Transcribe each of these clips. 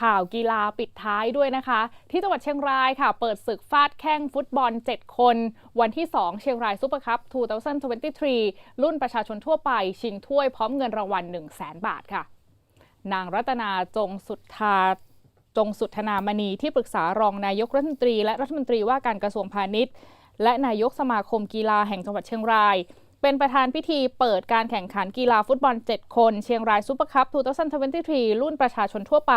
ข่าวกีฬาปิดท้ายด้วยนะคะ ที่จังหวัดเชียงรายค่ะ เปิดศึกฟาดแข้งฟุตบอล 7 คน วันที่ 2 เชียงรายซูเปอร์คัพ 2023 รุ่นประชาชนทั่วไป ชิงถ้วยพร้อมเงินรางวัล 1 0 0 0 0แบาทค่ะ นางรัตนาจงสุทธาจงสุทธนามณีที่ปรึกษารองนายกรัฐมนตรี และรัฐมนตรีว่าการกระทรวงพาณิชย์ และนายกสมาคมกีฬาแห่งจังหวัดเชียงราย เป็นประธานพิธีเปิดการแข่งขันกีฬาฟุตบอล 7 คน เชียงรายซูเปอร์คัพ2023 รุ่นประชาชนทั่วไป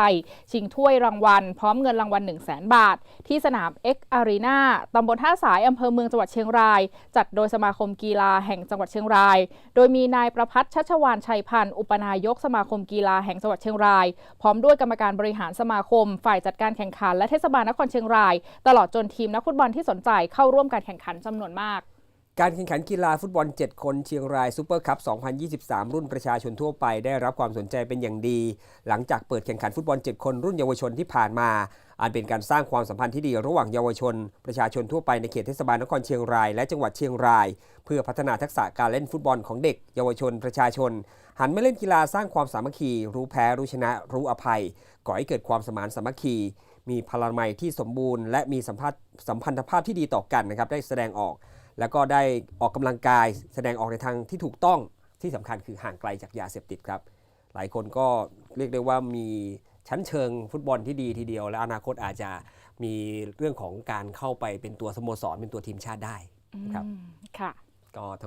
ชิงถ้วยรางวัล พร้อมเงินรางวัล 1 0 0 0 0แบาท ที่สนาม X Arena ตำบลท่าสายอำเภอเมืองจังหวัดเชียงราย จัดโดยสมาคมกีฬาแห่งจังหวัดเชียงราย โดยมีนายประพัฒน์ชัชวานชัยพันธ์อุปนายกสมาคมกีฬาแห่งจังหวัดเชียงราย พร้อมด้วยกรรมการบริหารสมาคม ฝ่ายจัดการแข่งขันและเทศบาลนครเชียงราย ตลอดจนทีมนักฟุตบอลที่สนใจเข้าร่วมการแข่งขันจำนวนมาก การแข่งขันกีฬาฟุตบอล 7 คนเชียงรายซูเปอร์คัพ 2023 รุ่นประชาชนทั่วไปได้รับความสนใจเป็นอย่างดี หลังจากเปิดแข่งขันฟุตบอล 7 คนรุ่นเยาวชนที่ผ่านมา อันเป็นการสร้างความสัมพันธ์ที่ดีระหว่างเยาวชน ประชาชนทั่วไปในเขตเทศบาลนครเชียงรายและจังหวัดเชียงราย เพื่อพัฒนาทักษะการเล่นฟุตบอลของเด็ก เยาวชน ประชาชน หันมาเล่นกีฬาสร้างความสามัคคี รู้แพ้รู้ชนะ รู้อภัยก่อให้เกิดความสมานสามัคคี มีพลามัยที่สมบูรณ์และมีสัมพันธภาพที่ดีต่อกันนะครับได้แสดงออกแล้วก็ได้ออกกำลังกายแสดงออกในทางที่ถูกต้องที่สำคัญคือห่างไกลจากยาเสพติดครับ หลายคนก็เรียกได้ว่ามีชั้นเชิงฟุตบอลที่ดีทีเดียว และอนาคตอาจจะมีเรื่องของการเข้าไปเป็นตัวสโมสรเป็นตัวทีมชาติได้นะครับค่ะก็